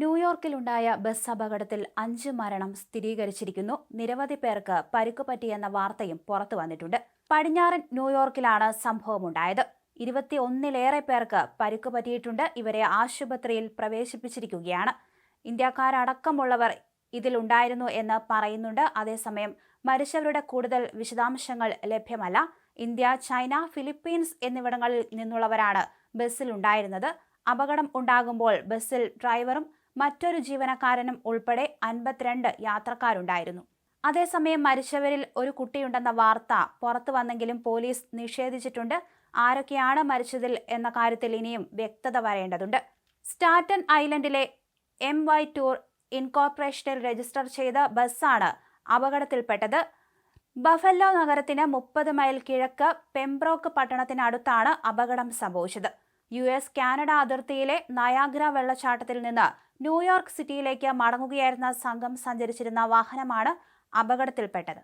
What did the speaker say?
ന്യൂയോർക്കിലുണ്ടായ bus അപകടത്തിൽ അഞ്ച് മരണം സ്ഥിരീകരിച്ചിരിക്കുന്നു. നിരവധി പേർക്ക് പരുക്ക് പറ്റിയെന്ന വാർത്തയും പുറത്തു വന്നിട്ടുണ്ട്. പടിഞ്ഞാറൻ ന്യൂയോർക്കിലാണ് സംഭവമുണ്ടായത്. ഇരുപത്തിയൊന്നിലേറെ പേർക്ക് പരുക്ക് പറ്റിയിട്ടുണ്ട്. ഇവരെ ആശുപത്രിയിൽ പ്രവേശിപ്പിച്ചിരിക്കുകയാണ്. ഇന്ത്യക്കാരടക്കമുള്ളവർ ഇതിലുണ്ടായിരുന്നു എന്ന് പറയുന്നുണ്ട്. അതേസമയം മരിച്ചവരുടെ കൂടുതൽ വിശദാംശങ്ങൾ ലഭ്യമല്ല. ഇന്ത്യ ചൈന ഫിലിപ്പീൻസ് എന്നിവിടങ്ങളിൽ നിന്നുള്ളവരാണ് ബസ്സിലുണ്ടായിരുന്നത്. അപകടം ഉണ്ടാകുമ്പോൾ ബസ്സിൽ ഡ്രൈവറും മറ്റൊരു ജീവനക്കാരനും ഉൾപ്പെടെ അൻപത്തിരണ്ട് യാത്രക്കാരുണ്ടായിരുന്നു. അതേസമയം മരിച്ചവരിൽ ഒരു കുട്ടിയുണ്ടെന്ന വാർത്ത പുറത്തു വന്നെങ്കിലും പോലീസ് നിഷേധിച്ചിട്ടുണ്ട്. ആരൊക്കെയാണ് മരിച്ചതിൽ എന്ന കാര്യത്തിൽ ഇനിയും വ്യക്തത വരേണ്ടതുണ്ട്. സ്റ്റാറ്റൻ ഐലൻഡിലെ എം വൈ ടൂർ ഇൻകോർപ്പറേഷനിൽ രജിസ്റ്റർ ചെയ്ത ബസ്സാണ് അപകടത്തിൽപ്പെട്ടത്. ബഫല്ലോ നഗരത്തിന് മുപ്പത് മൈൽ കിഴക്ക് പെംബ്രോക്ക് പട്ടണത്തിനടുത്താണ് അപകടം സംഭവിച്ചത്. യു എസ് കാനഡ അതിർത്തിയിലെ നയാഗ്ര വെള്ളച്ചാട്ടത്തിൽ നിന്ന് ന്യൂയോർക്ക് സിറ്റിയിലേക്ക് മടങ്ങുകയായിരുന്ന സംഘം സഞ്ചരിച്ചിരുന്ന വാഹനമാണ് അപകടത്തിൽപ്പെട്ടത്.